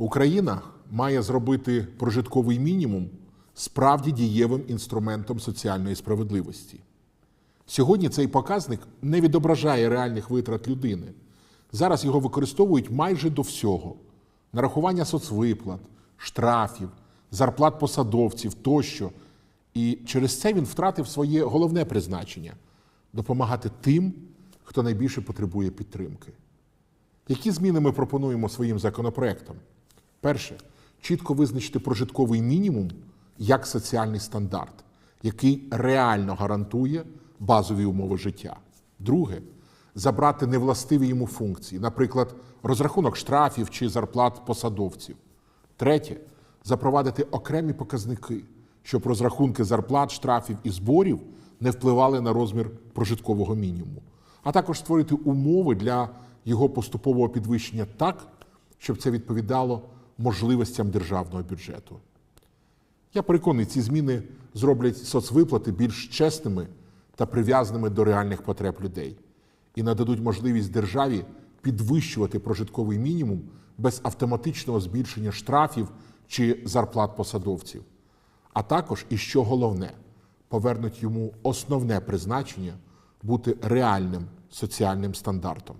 Україна має зробити прожитковий мінімум справді дієвим інструментом соціальної справедливості. Сьогодні цей показник не відображає реальних витрат людини. Зараз його використовують майже до всього: нарахування соцвиплат, штрафів, зарплат посадовців тощо. І через це він втратив своє головне призначення допомагати тим, хто найбільше потребує підтримки. Які зміни ми пропонуємо своїм законопроектом? Перше, чітко визначити прожитковий мінімум як соціальний стандарт, який реально гарантує базові умови життя. Друге, забрати невластиві йому функції, наприклад, розрахунок штрафів чи зарплат посадовців. Третє, запровадити окремі показники, щоб розрахунки зарплат, штрафів і зборів не впливали на розмір прожиткового мінімуму, а також створити умови для його поступового підвищення так, щоб це відповідало можливостям державного бюджету. Я переконаний, ці зміни зроблять соцвиплати більш чесними та прив'язаними до реальних потреб людей і нададуть можливість державі підвищувати прожитковий мінімум без автоматичного збільшення штрафів чи зарплат посадовців. А також, і що головне, повернуть йому основне призначення бути реальним соціальним стандартом.